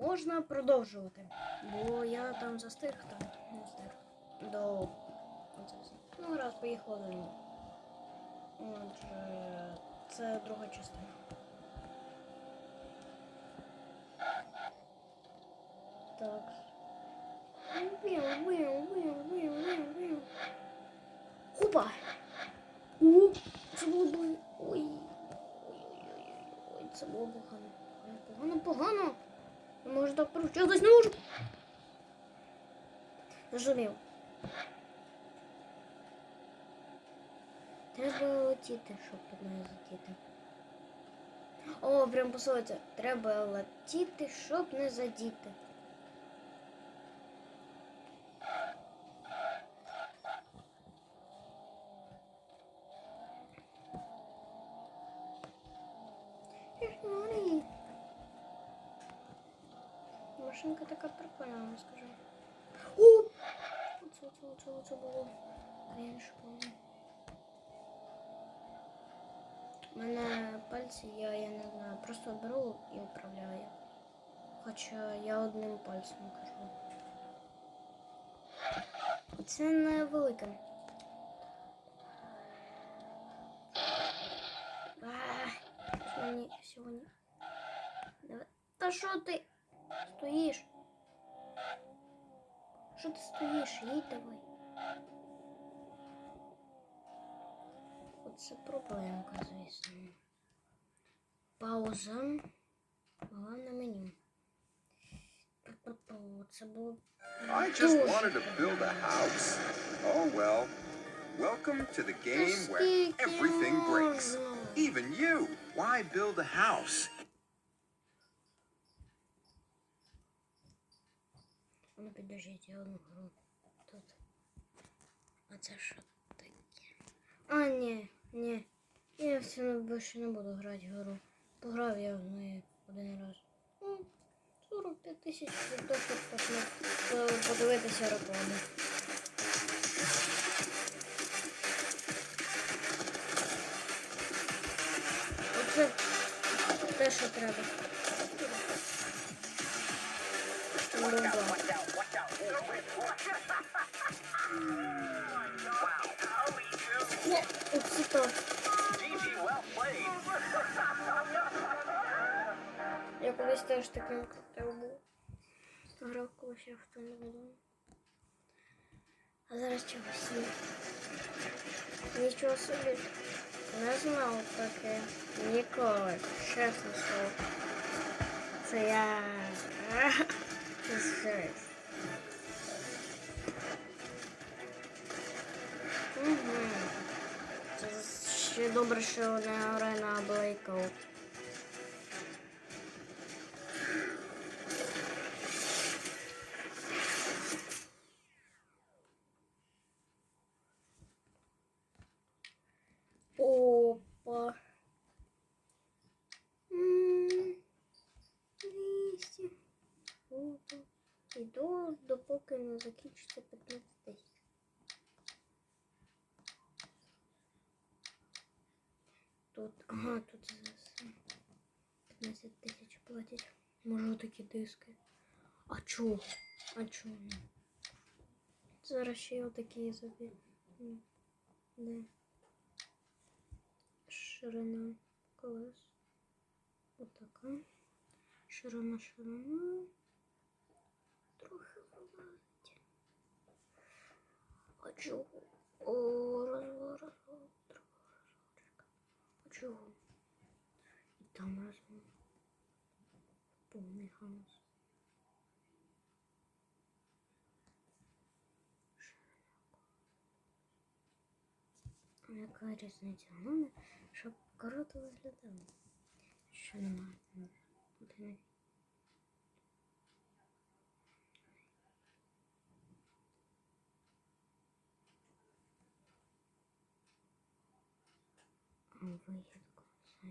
Можна продовжувати. Бо я там застиг там. Не встиг. До. Ну, раз поїхали. Отже, це друга частина. Так. Виу, виу, виу, виу, виу, виу. Хопа! О, це було б... Ой. Ой-ой-ой. Це було погано. Погано, погано. Не можу так провчитись, не можу. Зрозумів. Треба летіти, щоб під не задіти. О, прям посолиться. Треба летіти, щоб не задіти. Машинка така прикольна, вам скажу. О! Оце, оце, оце, оце було. Раніше було. У мене пальці, я, я не знаю, просто беру і управляю. Хоча я одним пальцем кажу. Це не велике. А, щось мені сьогодні. Давай. Та що ти стоїш? Що ти стоїш? Їдь давай. Оце проблемка, звісно. Пауза. Головне меню. Пу-пу-пу, Це було I just дуже wanted to build a house. Oh well. Welcome to the game where Скільки everything breaks. можна? Even you. Why build a house? Ну, підождіть, я одну гру тут. А це що таке? А, ні, ні. Я в це більше не буду грати в гру. Пограв я в неї один раз. Ну, 45 тисяч для того, подивитися рекламу. Оце те, що треба. Бомба. О, оце то. Я колись теж таким крутим був. Грав колись я в тому буду. А зараз чогось ні. Нічого собі. Не знав таке. Ніколи. Чесно слово. Це я. Це жесть. Угу. Це ще добре, що не арена Blackout. Опа. М, 200. Опа. Іду, допоки не закінчиться 15 тисяч. Тут, ага, тут зараз 15 тисяч платять. Можу такі диски. А чо? А чо? Зараз ще отакі собі. М, Де? Ширина колес. Отака. Ширина, ширина. Трохи. А чого? О, розвал, трохи розвалчика. І там розвал. Повний хаос. Яка різниця? Головне, щоб круто виглядало. Що немає. Буде не А вигідку це.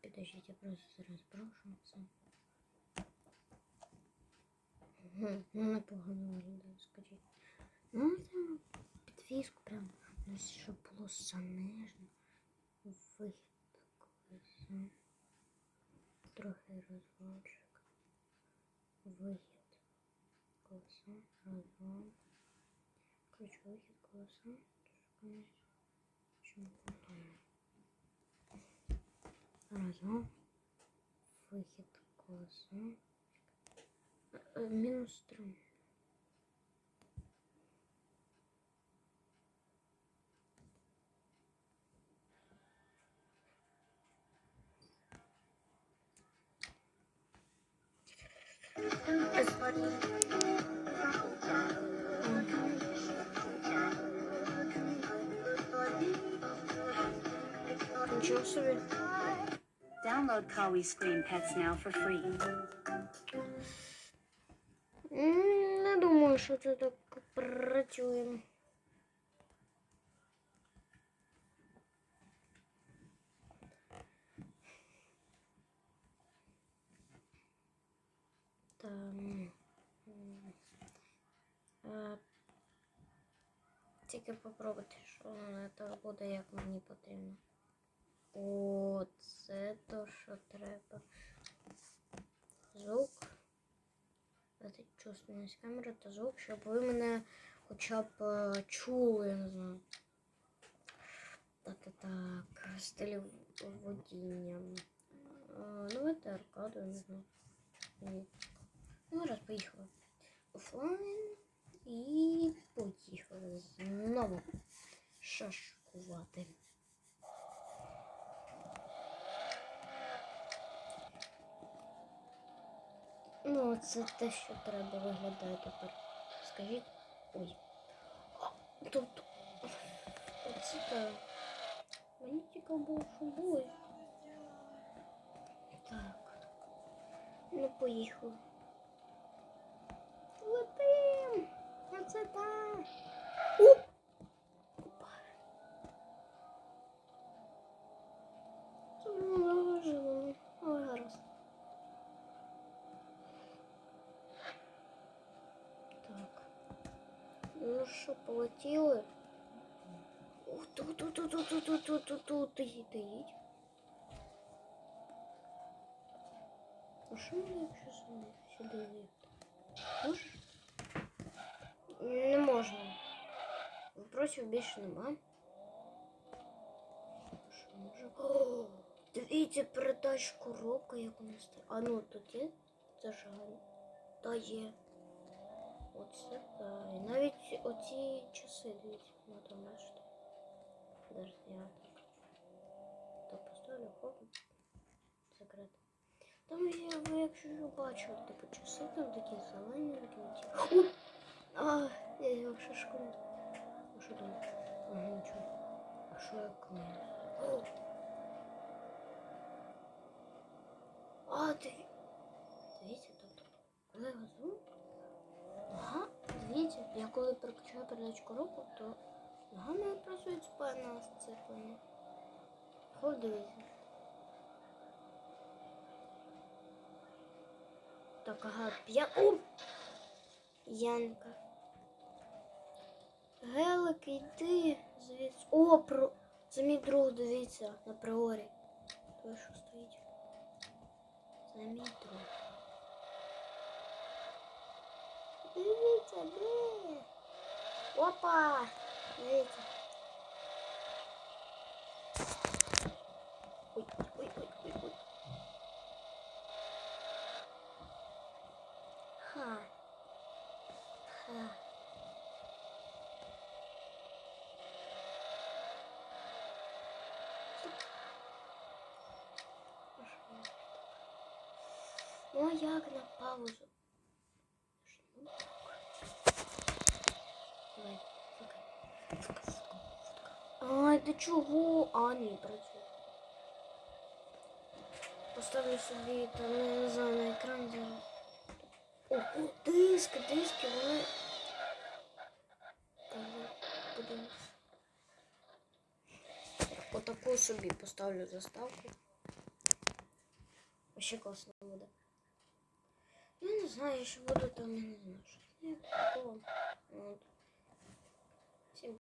Підождіть, я просто зараз брошу це. Ну, непогано виглядає, скажіть. Ну, там підвіску прям, ну, щоб було занижено. Вихід такий. Трохи розводчик. вихід колеса, разом. Коротше, вихід колеса. Ми плануємо. Разом. Вихід коси. Е, мінус три. Нічого собі. Download Kawi Screen Pets now for free. Не думаю, що це так працює. Там. Тільки попробуйте, що воно так буде, як мені потрібно. О, це то, що треба. Звук. Дати чувственність камери та звук, щоб ви мене хоча б е, чули, я не знаю. Так, так, так. Стиль водіння. Давайте аркаду, не знаю. Ну, раз, поїхали. Офлайн. І поїхали знову шашкувати. Ну, це те, що треба виглядає тепер. Скажіть. Ой. Тобто. Оце так. Мені цікаво було, що буде. Так. Ну, поїхали. Летим! Оце так. Оп! тут, тут, тут, тут, тут, тут, тут, їдить. А що мені якщо сюди їдуть? Можеш? Не можна. Вопросів більше нема. Що може? О, дивіться, передач коробка, як у нас. А ну тут є? Це ж гарно. Та є. Оце навіть оці часи дивіться, ну там наш. Даже я. Так поставлю хоп. Закрито. Там ви якщо що бачили, типу часи там такі зелені, такі! А, я його шашкую. А що там? Ага, нічого. А що я клею? А, ти... Дивіться, тобто, коли я газую, Ага, дивіться, я коли переключаю передачку руку, то ногами працюють спина сцеплення. Дивіться. Так, ага, п'я... О! Янка. Гелик, йди звідси. О, про... це мій друг, дивіться, на приорі. Той, що стоїть. Це мій друг. Дивіться, де? Опа! Дивіться. Ой, ой, ой, ой. Ха. Ха. Ну, а як на паузу? Давай, Ай, ти чого? А, ні, працює. Поставлю собі там, не знаю, на екран зараз. О, о, диски, диски, вони. Так, подивимось. Отаку собі поставлю заставку. Ще класно буде. Ну, не знаю, що буду там, не знаю. Я такого. От.